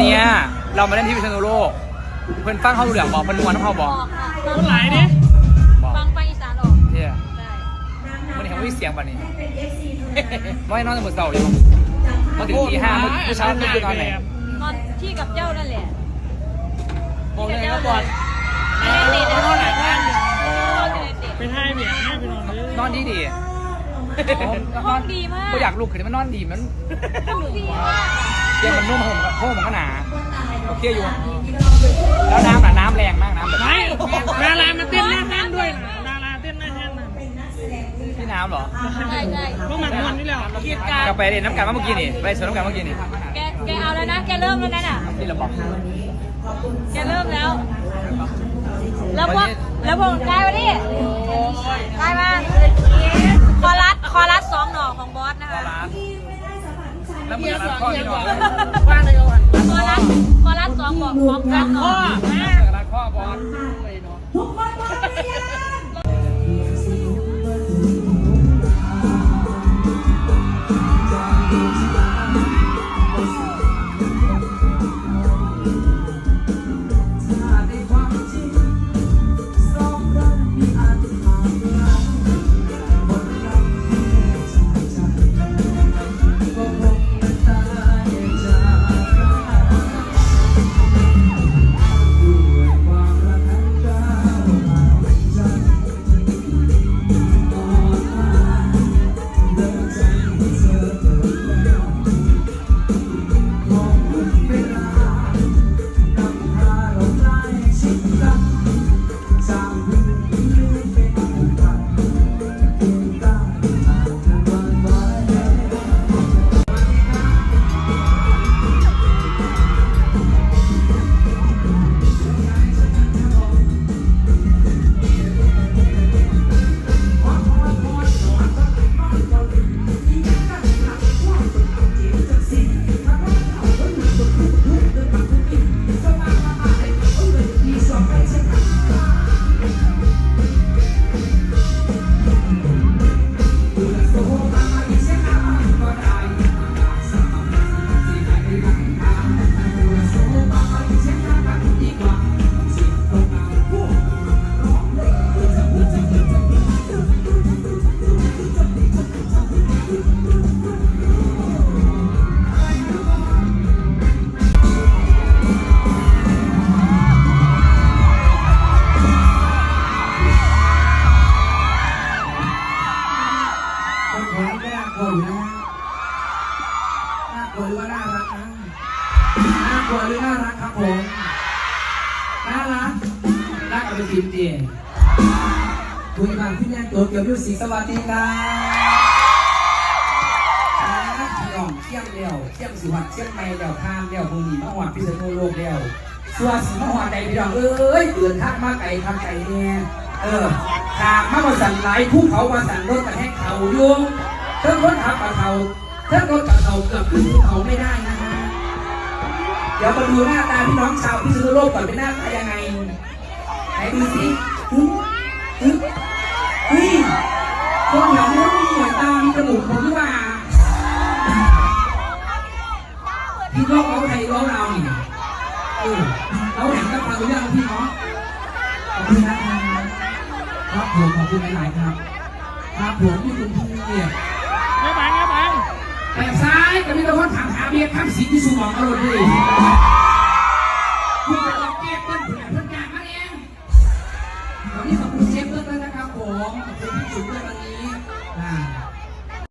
เนี้ยเรามาเล่นที่พิษณุโลก เพื่อนฟังเขาดูเรื่องบอกเพื่อนนวลน้ำเขาบอกบอกค่ะคนหลายดิบอกฟังฟังอีสานออกเนี่ยได้มันเห็นว่าเสียงป่ะนี่ไม่นอนแต่หมดเสาร์เลยมาถึงตีห้าเมื่อเช้าตื่นนอนไหนนอนที่กับเจ้านั่นแหละบอกเลยว่าบอลไม่ได้ติดเท่าไหร่แค่นเราจะได้ติดไปให้เบียร์ให้ไปนอนเลยนอนดีดีห้องดีมากก็อยากลุกขึ้นมันนอนดีมัน ห้องดีมาก เตียงมันนุ่มผมโค้งมันก็หนาโอเคอยู่ แล้วน้ำน่ะน้ำแรงมากน้ำแบบไม่ดารามาเต้นหน้าแท่นด้วยนะดาราเต้นหน้าแท่นนะพี่น้ำเหรอใช่ใช่พวกมันนวลนี่แหละกีดกันกาไปเล่นน้ำกันเมื่อกี้นี่ไปสวนน้ำกันเมื่อกี้นี่แกแกเอาแล้วนะแกเริ่มแล้วนะน่ะที่เราบอกแกเริ่มแล้ว แล้วพวกแล้วพวกได้มาดิได้มาคอรัสคอรัสสองหน่อของบอสนะรอคะร้าน แล้วมึงรัดข้อที่นอนว่างเลยก่อนคอรัสคอรัสสองบอกพร้อมกันหน่พ่ออรัดข้อบอลคน คุยกันที่แน่ตัวเกี่ยวกับสีสวัสดีครับพี่น้องเที่ยงเดียวเที่ยงสุวรรณเที่ยงไม่เดียวข้ามเดียวมือหนีมาหวัดพิษณุโลกเดียวส่วนสีมาหวัดใดพี่น้องเอ้ยเดือดข้างมาไก่ทำไก่เนี่ยเออขากมามาสั่นไหลผู้เขามาสั่นรถกระแทกเขายุงเท่งรถขับกับเขาเท่งรถกับเขาเกือบขึ้นภูเขาไม่ได้นะฮะเดี๋ยวมาดูหน้าตาพี่น้องชาวพิษณุโลกก่อนเป็นหน้าตายังไงไหนดูสิฮึฮึ เฮ้ยคนแถวนี้มีหน่วยตามีจมูกผมหรือเปล่าพี่ร้องเขาใครร้องเราเนี่ยเออเราเห็นกับฟังเรื่องพี่เนาะขอบคุณนะครับครับผมขอบคุณหลายๆครับครับผมที่คุณพี่เนี่ยไม่บังไม่บังแต่ซ้ายก็มีแต่คนถามหาเบียร์ครับสีที่สูงของอารมณ์ดี องขอบคุณพี่จุ๋มด้วยวันนี้